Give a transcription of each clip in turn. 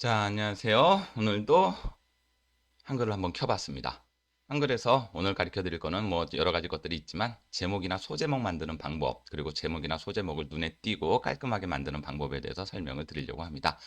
자, 안녕하세요. 오늘도 한글을 한번 켜봤습니다. 한글에서 오늘 가르쳐 드릴 거는 뭐 여러 가지 것들이 있지만 제목이나 소제목 만드는 방법, 그리고 제목이나 소제목을 눈에 띄고 깔끔하게 만드는 방법에 대해서 설명을 드리려고 합니다.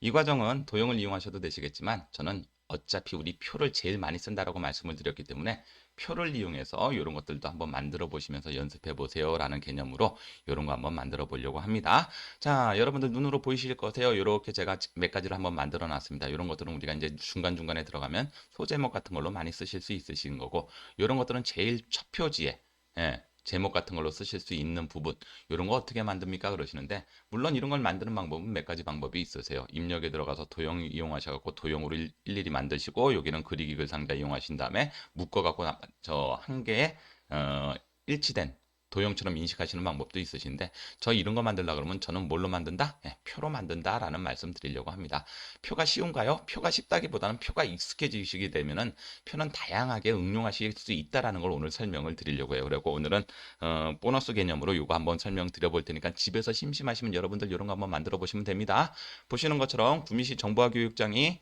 이 과정은 도형을 이용하셔도 되시겠지만 저는 어차피 우리 표를 제일 많이 쓴다라고 말씀을 드렸기 때문에 표를 이용해서 이런 것들도 한번 만들어 보시면서 연습해 보세요 라는 개념으로 이런 거 한번 만들어 보려고 합니다. 자, 여러분들 눈으로 보이실 거세요. 이렇게 제가 몇 가지를 한번 만들어 놨습니다. 이런 것들은 우리가 이제 중간중간에 들어가면 소제목 같은 걸로 많이 쓰실 수 있으신 거고 이런 것들은 제일 첫 표지에 예, 제목 같은 걸로 쓰실 수 있는 부분 이런 거 어떻게 만듭니까? 그러시는데 물론 이런 걸 만드는 방법은 몇 가지 방법이 있으세요. 입력에 들어가서 도형 이용하셔갖고 도형으로 일- 일일이 만드시고 여기는 그리기 글 상자 이용하신 다음에 묶어갖고 저 한 개의 어, 일치된 도형처럼 인식하시는 방법도 있으신데 저 이런 거 만들려 그러면 저는 뭘로 만든다? 예, 표로 만든다라는 말씀 드리려고 합니다. 표가 쉬운가요? 표가 쉽다기보다는 표가 익숙해지시게 되면은 표는 다양하게 응용하실 수 있다라는 걸 오늘 설명을 드리려고 해요. 그리고 오늘은 어, 보너스 개념으로 이거 한번 설명 드려 볼 테니까 집에서 심심하시면 여러분들 이런 거 한번 만들어 보시면 됩니다. 보시는 것처럼 구미시 정보화 교육장이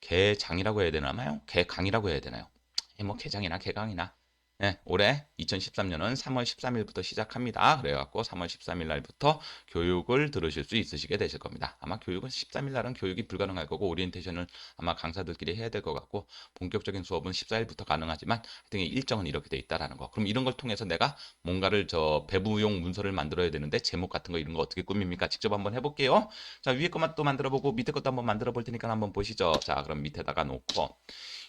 개장이라고 해야 되나요? 개강이라고 해야 되나요? 예, 뭐 개장이나 개강이나 네, 올해 2013년은 3월 13일부터 시작합니다. 그래갖고 3월 13일 날부터 교육을 들으실 수 있으시게 되실 겁니다. 아마 교육은 13일 날은 교육이 불가능할 거고 오리엔테이션을 아마 강사들끼리 해야 될 것 같고 본격적인 수업은 14일부터 가능하지만 하여튼 일정은 이렇게 돼 있다라는 거. 그럼 이런 걸 통해서 내가 뭔가를 저 배부용 문서를 만들어야 되는데 제목 같은 거 이런 거 어떻게 꾸밉니까? 직접 한번 해볼게요. 자 위에 것만 또 만들어 보고 밑에 것도 한번 만들어 볼 테니까 한번 보시죠. 자 그럼 밑에다가 놓고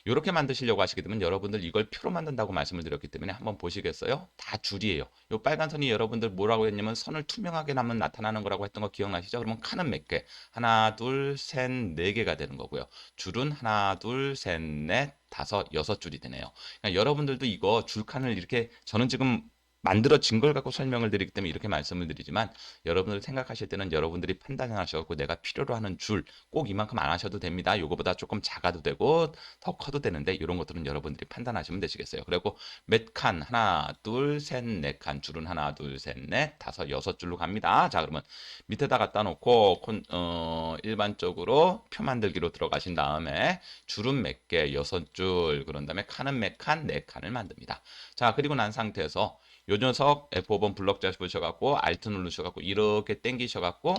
이렇게 만드시려고 하시게 되면 여러분들 이걸 표로 만든다고 말씀을 드렸기 때문에 한번 보시겠어요? 다 줄이에요. 이 빨간 선이 여러분들 뭐라고 했냐면 선을 투명하게 나면 나타나는 거라고 했던 거 기억나시죠? 그러면 칸은 몇 개? 하나, 둘, 셋, 네 개가 되는 거고요. 줄은 하나, 둘, 셋, 넷, 다섯, 여섯 줄이 되네요. 그러니까 여러분들도 이거 줄칸을 이렇게 저는 지금 만들어진 걸 갖고 설명을 드리기 때문에 이렇게 말씀을 드리지만 여러분들 생각하실 때는 여러분들이 판단하셔갖고 내가 필요로 하는 줄 꼭 이만큼 안 하셔도 됩니다. 요거보다 조금 작아도 되고 더 커도 되는데 이런 것들은 여러분들이 판단하시면 되시겠어요. 그리고 몇 칸? 하나, 둘, 셋, 넷 칸. 줄은 하나, 둘, 셋, 넷, 다섯, 여섯 줄로 갑니다. 자, 그러면 밑에다 갖다 놓고 콘- 어, 일반적으로 표 만들기로 들어가신 다음에 줄은 몇 개? 여섯 줄. 그런 다음에 칸은 몇 칸? 네 칸을 만듭니다. 자, 그리고 난 상태에서 요 녀석 F5번 블럭 잡으셔갖고 Alt 누르셔갖고 이렇게 당기셔갖고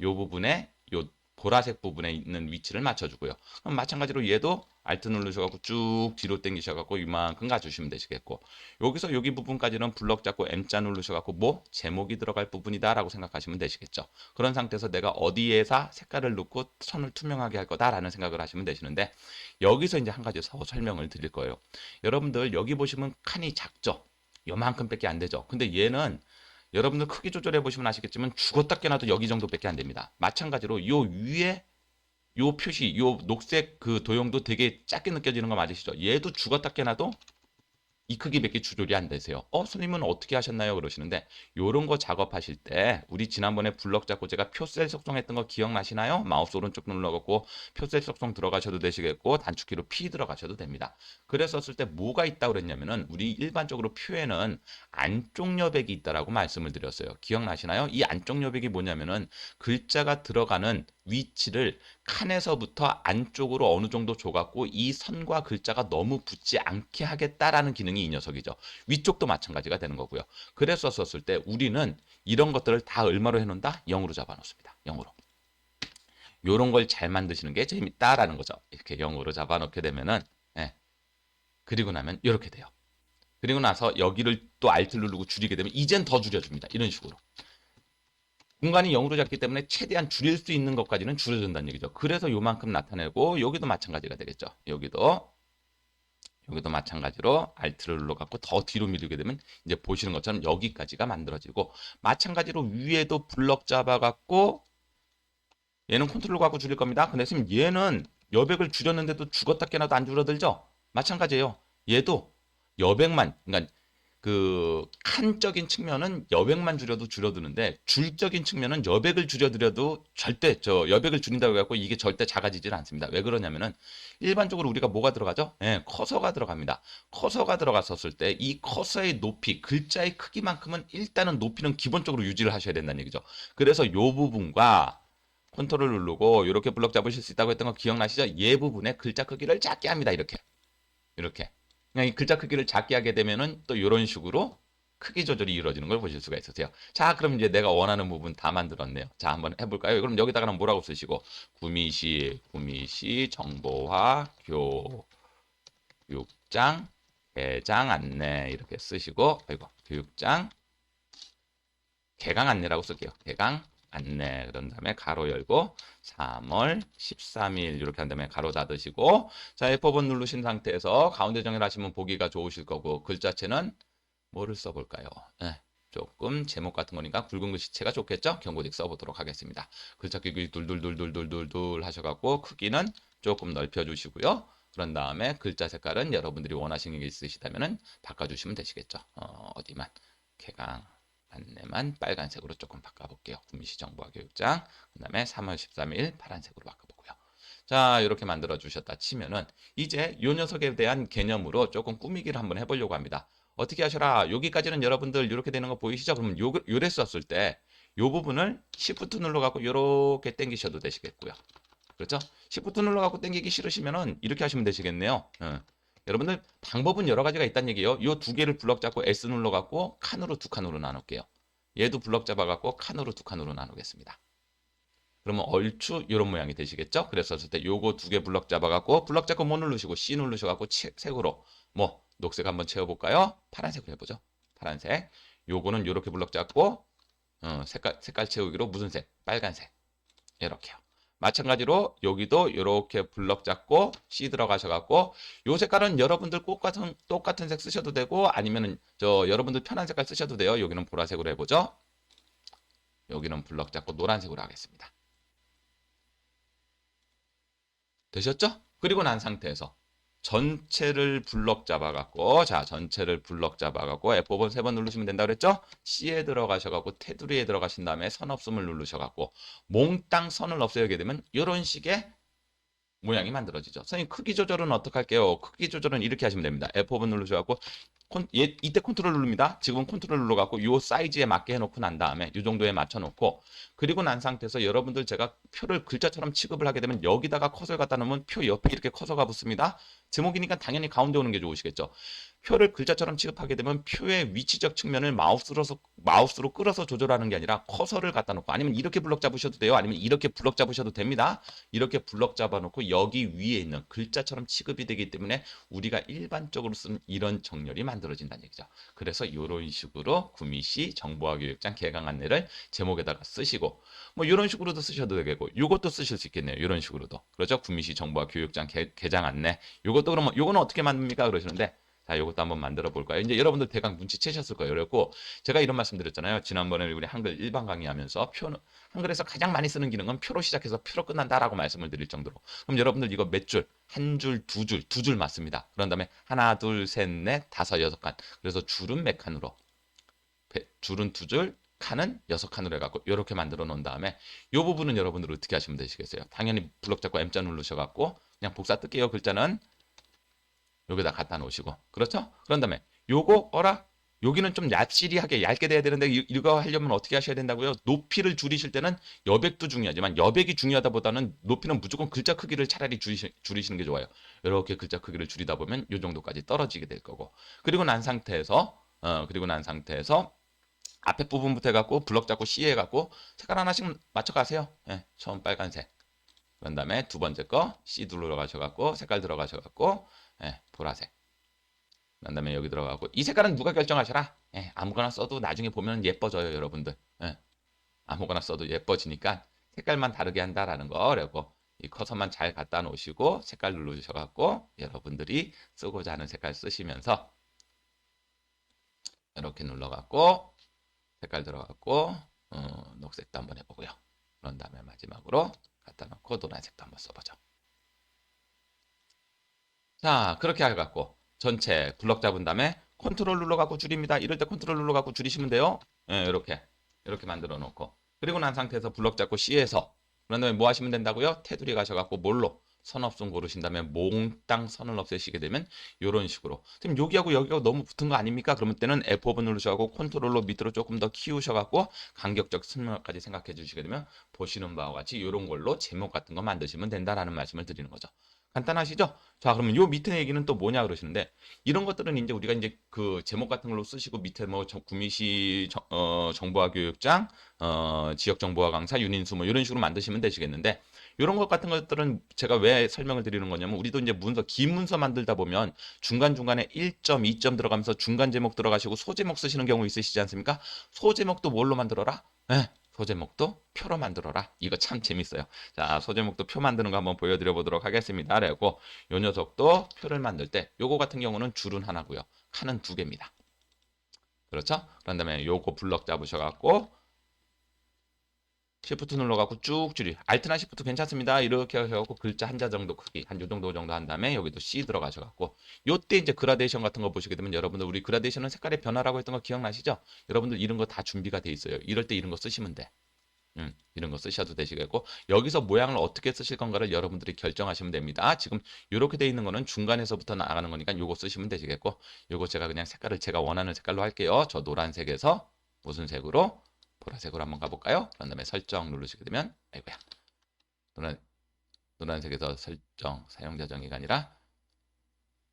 요 부분에 요 보라색 부분에 있는 위치를 맞춰주고요. 그럼 마찬가지로 얘도 Alt 누르셔갖고 쭉 뒤로 당기셔갖고 이만큼 가주시면 되시겠고 여기서 여기 부분까지는 블럭 잡고 M자 누르셔갖고 뭐 제목이 들어갈 부분이다 라고 생각하시면 되시겠죠. 그런 상태에서 내가 어디에서 색깔을 넣고 선을 투명하게 할 거다라는 생각을 하시면 되시는데 여기서 이제 한 가지 더 설명을 드릴 거예요. 여러분들 여기 보시면 칸이 작죠. 요만큼밖에 안 되죠. 근데 얘는 여러분들 크기 조절해 보시면 아시겠지만 죽었다 깨나도 여기 정도밖에 안 됩니다. 마찬가지로 요 위에 요 표시, 요 녹색 그 도형도 되게 작게 느껴지는 거 맞으시죠? 얘도 죽었다 깨나도 이 크기밖에 조절이 안 되세요. 어, 선생님은 어떻게 하셨나요? 그러시는데 요런 거 작업하실 때 우리 지난번에 블럭 잡고 제가 표셀 속성했던 거 기억나시나요? 마우스 오른쪽 눌러갖고 표셀 속성 들어가셔도 되시겠고 단축키로 P 들어가셔도 됩니다. 그랬었을 때 뭐가 있다고 그랬냐면은 우리 일반적으로 표에는 안쪽 여백이 있다라고 말씀을 드렸어요. 기억나시나요? 이 안쪽 여백이 뭐냐면은 글자가 들어가는 위치를 칸에서부터 안쪽으로 어느 정도 줘갖고 이 선과 글자가 너무 붙지 않게 하겠다라는 기능이 이 녀석이죠. 위쪽도 마찬가지가 되는 거고요. 그랬었을 때 우리는 이런 것들을 다 얼마로 해놓는다? 0으로 잡아놓습니다. 0으로. 요런 걸 잘 만드시는 게 재밌다라는 거죠. 이렇게 0으로 잡아놓게 되면은 예. 그리고 나면 이렇게 돼요. 그리고 나서 여기를 또 Alt 누르고 줄이게 되면 이젠 더 줄여줍니다. 이런 식으로. 공간이 0으로 잡기 때문에 최대한 줄일 수 있는 것까지는 줄여준다는 얘기죠. 그래서 요만큼 나타내고 여기도 마찬가지가 되겠죠. 여기도 여기도 마찬가지로 Alt를 눌러갖고 더 뒤로 밀리게 되면 이제 보시는 것처럼 여기까지가 만들어지고 마찬가지로 위에도 블럭 잡아갖고 얘는 컨트롤 갖고 줄일 겁니다. 근데 지금 얘는 여백을 줄였는데도 죽었다 깨나도 안 줄어들죠? 마찬가지예요. 얘도 여백만, 그러니까 그 칸적인 측면은 여백만 줄여도 줄어드는데 줄적인 측면은 여백을 줄여드려도 절대 저 여백을 줄인다고 해갖고 이게 절대 작아지질 않습니다. 왜 그러냐면은 일반적으로 우리가 뭐가 들어가죠? 예, 커서가 들어갑니다. 커서가 들어갔었을 때 이 커서의 높이, 글자의 크기만큼은 일단은 높이는 기본적으로 유지를 하셔야 된다는 얘기죠. 그래서 요 부분과 컨트롤 누르고 이렇게 블럭 잡으실 수 있다고 했던 거 기억나시죠? 얘 부분에 글자 크기를 작게 합니다. 이렇게. 이렇게. 그냥 이 글자 크기를 작게 하게 되면은 또 이런 식으로 크기 조절이 이루어지는 걸 보실 수가 있으세요. 자, 그럼 이제 내가 원하는 부분 다 만들었네요. 자, 한번 해볼까요? 그럼 여기다가는 뭐라고 쓰시고 구미시, 구미시 정보화 교육장 개장 안내 이렇게 쓰시고 아이고 교육장 개강 안내라고 쓸게요. 개강 안내 그런 다음에 가로 열고 3월 13일 이렇게 한 다음에 가로 닫으시고 자 F5번 누르신 상태에서 가운데 정렬하시면 보기가 좋으실 거고 글자체는 뭐를 써볼까요? 네, 조금 제목 같은 거니까 굵은 글씨체가 좋겠죠? 경고직 써보도록 하겠습니다. 글자 크기 둘둘둘둘둘둘 하셔갖고 크기는 조금 넓혀주시고요. 그런 다음에 글자 색깔은 여러분들이 원하시는 게 있으시다면 바꿔주시면 되시겠죠. 어, 어디만 개강 안내만 빨간색으로 조금 바꿔볼게요. 구미시 정보화 교육장 그 다음에 3월 13일 파란색으로 바꿔보고요. 자 이렇게 만들어 주셨다 치면은 이제 요 녀석에 대한 개념으로 조금 꾸미기를 한번 해보려고 합니다. 어떻게 하셔라 여기까지는 여러분들 이렇게 되는 거 보이시죠? 그러면 요, 요래 썼을 때 요 부분을 Shift 눌러 갖고 이렇게 당기셔도 되시겠고요. 그렇죠? Shift 눌러 갖고 당기기 싫으시면은 이렇게 하시면 되시겠네요. 예. 여러분들 방법은 여러 가지가 있다는 얘기예요. 요두 개를 블럭 잡고 S 눌러갖고 칸으로 두 칸으로 나눌게요. 얘도 블럭 잡아갖고 칸으로 두 칸으로 나누겠습니다. 그러면 얼추 이런 모양이 되시겠죠? 쓸때 요거 두 개 블럭 잡아갖고 블럭 잡고 뭐 누르시고 C 누르셔갖고 치- 색으로 뭐 녹색 한번 채워볼까요? 파란색으로 해보죠. 파란색. 요거는 요렇게 블럭 잡고 어, 색깔 색깔 채우기로 무슨 색? 빨간색. 이렇게요. 마찬가지로 여기도 이렇게 블럭 잡고 C 들어가셔갖고 요 색깔은 여러분들 똑같은 똑같은 색 쓰셔도 되고 아니면은 저 여러분들 편한 색깔 쓰셔도 돼요. 여기는 보라색으로 해보죠. 여기는 블럭 잡고 노란색으로 하겠습니다. 되셨죠? 그리고 난 상태에서 전체를 블럭 잡아갖고 자 전체를 블럭 잡아갖고 F5번 세 번 누르시면 된다 그랬죠? C에 들어가셔갖고 테두리에 들어가신 다음에 선 없음을 누르셔갖고 몽땅 선을 없애게 되면 이런 식의 모양이 만들어지죠. 선생님 크기 조절은 어떻게 할게요? 크기 조절은 이렇게 하시면 됩니다. F5번 누르셔갖고 콘, 얘, 이때 컨트롤 누릅니다. 지금 컨트롤 눌러갖고 요 사이즈에 맞게 해놓고 난 다음에 요 정도에 맞춰놓고 그리고 난 상태에서 여러분들 제가 표를 글자처럼 취급을 하게 되면 여기다가 커서를 갖다 놓으면 표 옆에 이렇게 커서가 붙습니다. 제목이니까 당연히 가운데 오는 게 좋으시겠죠. 표를 글자처럼 취급하게 되면 표의 위치적 측면을 마우스로 마우스로 끌어서 조절하는 게 아니라 커서를 갖다 놓고 아니면 이렇게 블럭 잡으셔도 돼요. 아니면 이렇게 블럭 잡으셔도 됩니다. 이렇게 블럭 잡아 놓고 여기 위에 있는 글자처럼 취급이 되기 때문에 우리가 일반적으로 쓰는 이런 정렬이 만들어진다는 얘기죠. 그래서 이런 식으로 구미시 정보화 교육장 개강 안내를 제목에다가 쓰시고 뭐 이런 식으로도 쓰셔도 되겠고 이것도 쓰실 수 있겠네요. 이런 식으로도 그렇죠. 구미시 정보화 교육장 개, 개장 안내 이것도 그러면 이거는 어떻게 만듭니까 그러시는데 자, 이것도 한번 만들어 볼까요? 이제 여러분들 대강 눈치채셨을 거예요. 그랬고 제가 이런 말씀 드렸잖아요. 지난번에 우리 한글 일반 강의하면서 표는 한글에서 가장 많이 쓰는 기능은 표로 시작해서 표로 끝난다라고 말씀을 드릴 정도로. 그럼 여러분들 이거 몇 줄? 한 줄, 두 줄, 두 줄 맞습니다. 그런 다음에 하나, 둘, 셋, 넷, 다섯, 여섯 칸. 그래서 줄은 몇 칸으로? 배- 줄은 두 줄, 칸은 여섯 칸으로 해갖고 이렇게 만들어 놓은 다음에 이 부분은 여러분들 어떻게 하시면 되시겠어요? 당연히 블럭 잡고 M자 누르셔갖고 그냥 복사 뜰게요. 글자는 여기다 갖다 놓으시고 그렇죠? 그런 다음에 요거 어라 여기는 좀 얍실이하게 얇게 돼야 되는데 이- 이거 하려면 어떻게 하셔야 된다고요? 높이를 줄이실 때는 여백도 중요하지만 여백이 중요하다 보다는 높이는 무조건 글자 크기를 차라리 줄이시, 줄이시는 게 좋아요. 이렇게 글자 크기를 줄이다 보면 요 정도까지 떨어지게 될 거고 그리고 난 상태에서 어 그리고 난 상태에서 앞에 부분부터 해갖고 블럭 잡고 C 해갖고 색깔 하나씩 맞춰가세요. 예, 처음 빨간색. 그런 다음에 두 번째 거 C 들어가셔갖고 색깔 들어가셔갖고 예, 보라색. 그런 다음에 여기 들어가고 이 색깔은 누가 결정하셔라. 예, 아무거나 써도 나중에 보면 예뻐져요, 여러분들. 예, 아무거나 써도 예뻐지니까 색깔만 다르게 한다라는 거. 그리고 이 커서만 잘 갖다 놓으시고 색깔 누르셔갖고 여러분들이 쓰고자 하는 색깔 쓰시면서 이렇게 눌러갖고 색깔 들어갖고 어, 녹색도 한번 해보고요. 그런 다음에 마지막으로 갖다 놓고 노란색도 한번 써보죠. 자, 그렇게 해갖고 전체 블럭 잡은 다음에 컨트롤 눌러갖고 줄입니다. 이럴 때 컨트롤 눌러갖고 줄이시면 돼요. 예, 이렇게 이렇게 만들어 놓고 그리고 난 상태에서 블럭 잡고 C에서 그런 다음에 뭐 하시면 된다고요? 테두리 가셔갖고 뭘로 선 없음 고르신 다음에 몽땅 선을 없애시게 되면 이런 식으로 지금 여기하고 여기하고 너무 붙은 거 아닙니까? 그러면 때는 F5번 누르셔갖고 컨트롤로 밑으로 조금 더 키우셔갖고 간격적 설명까지 생각해 주시게 되면 보시는 바와 같이 이런 걸로 제목 같은 거 만드시면 된다라는 말씀을 드리는 거죠. 간단하시죠? 자, 그러면 요 밑에 얘기는 또 뭐냐 그러시는데 이런 것들은 이제 우리가 이제 그 제목 같은 걸로 쓰시고 밑에 뭐 저- 구미시 정, 어, 정보화 교육장, 어, 지역 정보화 강사, 윤인수 뭐 이런 식으로 만드시면 되시겠는데 이런 것 같은 것들은 제가 왜 설명을 드리는 거냐면 우리도 이제 문서 긴 문서 만들다 보면 중간 중간에 1점, 2점 들어가면서 중간 제목 들어가시고 소제목 쓰시는 경우 있으시지 않습니까? 소제목도 뭘로 만들어라? 예. 소제목도 표로 만들어라. 이거 참 재밌어요. 자, 소제목도 표 만드는 거 한번 보여드려 보도록 하겠습니다. 그리고 요 녀석도 표를 만들 때 요거 같은 경우는 줄은 하나고요. 칸은 두 개입니다. 그렇죠? 그런 다음에 요거 블럭 잡으셔갖고 시프트 눌러갖고 쭉 줄이 알트나 시프트 괜찮습니다. 이렇게 하셔갖고 글자 한자 정도 크기 한 요 정도 정도 한 다음에 여기도 C 들어가셔갖고 요때 이제 그라데이션 같은 거 보시게 되면 여러분들 우리 그라데이션은 색깔의 변화라고 했던 거 기억나시죠? 여러분들 이런 거 다 준비가 돼 있어요. 이럴 때 이런 거 쓰시면 돼. 음, 이런 거 쓰셔도 되시겠고 여기서 모양을 어떻게 쓰실 건가를 여러분들이 결정하시면 됩니다. 지금 이렇게 돼 있는 거는 중간에서부터 나가는 거니까 요거 쓰시면 되시겠고 요거 제가 그냥 색깔을 제가 원하는 색깔로 할게요. 저 노란색에서 무슨 색으로 보라색으로 한번 가볼까요? 그런 다음에 설정 누르시게 되면 아이고야 노란 노란색에서 설정 사용자 정의가 아니라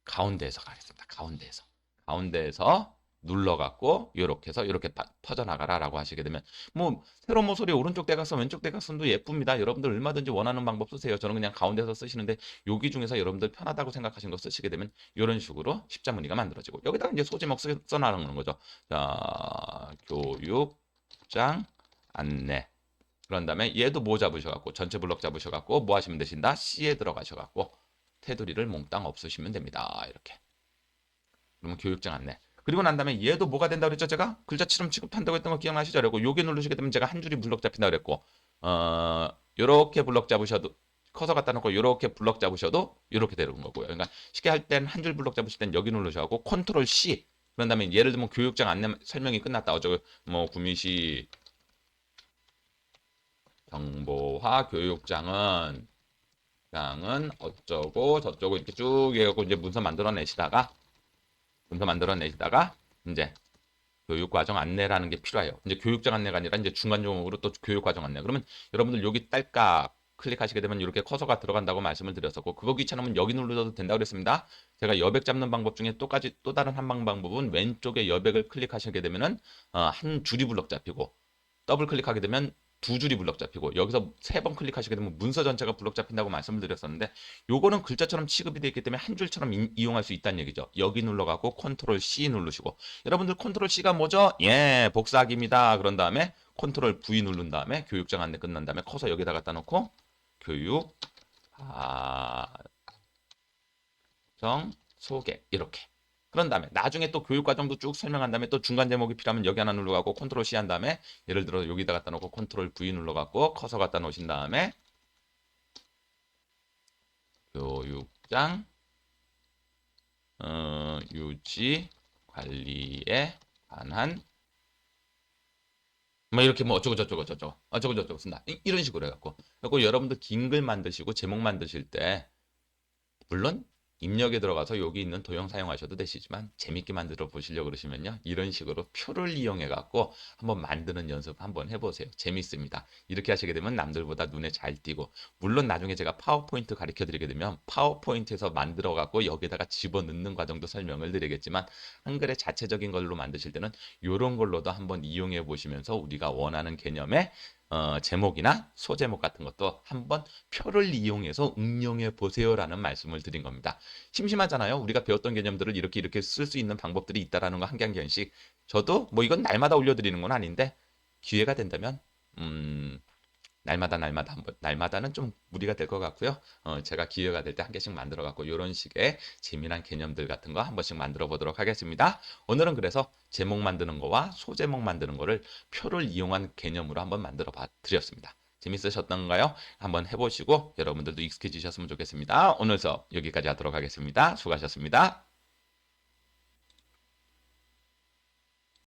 가운데에서 가겠습니다. 가운데에서 가운데에서 눌러갖고 이렇게 해서 이렇게 퍼져나가라 라고 하시게 되면 뭐 새로운 모서리 오른쪽 대각선 왼쪽 대각선도 예쁩니다. 여러분들 얼마든지 원하는 방법 쓰세요. 저는 그냥 가운데서 쓰시는데 여기 중에서 여러분들 편하다고 생각하시는 거 쓰시게 되면 이런 식으로 십자무늬가 만들어지고 여기다가 이제 소제목 써- 써나가는 거죠. 자 교육 장 안내 그런 다음에 얘도 뭐 잡으셔갖고 전체 블럭 잡으셔갖고 뭐 하시면 되신다 C에 들어가셔갖고 테두리를 몽땅 없으시면 됩니다. 이렇게 그러면 교육장 안내 그리고 난 다음에 얘도 뭐가 된다고 그랬죠 제가 글자처럼 취급한다고 했던 거 기억나시죠? 그리고 요게 누르시게 되면 제가 한 줄이 블럭 잡힌다 그랬고 어 요렇게 블럭 잡으셔도 커서 갖다 놓고 요렇게 블럭 잡으셔도 요렇게 되는 거고요. 그러니까 쉽게 할 땐 한 줄 블럭 잡으실 땐 여기 누르셔고 컨트롤 C 그런 다음에 예를 들면 교육장 안내 설명이 끝났다. 어쩌고 뭐 구미시 정보화 교육장은 장은 어쩌고 저쩌고 이렇게 쭉 해갖고 이제 문서 만들어내시다가 문서 만들어내시다가 이제 교육 과정 안내라는 게 필요해요. 이제 교육장 안내가 아니라 이제 중간 종목으로 또 교육 과정 안내. 그러면 여러분들 여기 딸깍 클릭하시게 되면 이렇게 커서가 들어간다고 말씀을 드렸었고 그거 귀찮으면 여기 눌러도 된다고 그랬습니다. 제가 여백 잡는 방법 중에 또까지 또 다른 한 방 방법은 왼쪽에 여백을 클릭하시게 되면은 어, 한 줄이 블럭 잡히고 더블 클릭하게 되면 두 줄이 블럭 잡히고 여기서 세 번 클릭하시게 되면 문서 전체가 블럭 잡힌다고 말씀을 드렸었는데 요거는 글자처럼 취급이 되어 있기 때문에 한 줄처럼 이- 이용할 수 있다는 얘기죠. 여기 눌러가고 컨트롤 C 누르시고 여러분들 컨트롤 C가 뭐죠? 예, 복사하기입니다. 그런 다음에 컨트롤 V 누른 다음에 교육장 안내 끝난 다음에 커서 여기다 갖다 놓고 교육 과정 소개 이렇게. 그런 다음에 나중에 또 교육 과정도 쭉 설명한 다음에 또 중간 제목이 필요하면 여기 하나 눌러갖고 컨트롤 C 한 다음에 예를 들어 여기다 갖다 놓고 컨트롤 V 눌러갖고 커서 갖다 놓으신 다음에 교육장 어, 유지 관리에 관한 뭐 이렇게 뭐 어쩌고 저쩌고 저쩌고 어쩌고 저쩌고 쓴다. 이, 이런 식으로 해갖고. 그리고 여러분들 긴 글 만드시고 제목 만드실 때 물론 입력에 들어가서 여기 있는 도형 사용하셔도 되시지만 재밌게 만들어 보시려고 그러시면요. 이런 식으로 표를 이용해 갖고 한번 만드는 연습 한번 해보세요. 재밌습니다. 이렇게 하시게 되면 남들보다 눈에 잘 띄고 물론 나중에 제가 파워포인트 가르쳐 드리게 되면 파워포인트에서 만들어 갖고 여기다가 집어 넣는 과정도 설명을 드리겠지만 한글의 자체적인 걸로 만드실 때는 이런 걸로도 한번 이용해 보시면서 우리가 원하는 개념의 어, 제목이나 소제목 같은 것도 한번 표를 이용해서 응용해 보세요라는 말씀을 드린 겁니다. 심심하잖아요. 우리가 배웠던 개념들을 이렇게 이렇게 쓸 수 있는 방법들이 있다라는 거 한 개 한 개씩. 저도 뭐 이건 날마다 올려드리는 건 아닌데 기회가 된다면 음, 날마다 날마다 한 번 날마다는 좀 무리가 될 것 같고요. 어, 제가 기회가 될 때 한 개씩 만들어 갖고 이런 식의 재미난 개념들 같은 거 한 번씩 만들어 보도록 하겠습니다. 오늘은 그래서 제목 만드는 거와 소제목 만드는 거를 표를 이용한 개념으로 한번 만들어 봐 드렸습니다. 재밌으셨던가요? 한번 해보시고 여러분들도 익숙해지셨으면 좋겠습니다. 오늘 수업 여기까지 하도록 하겠습니다. 수고하셨습니다.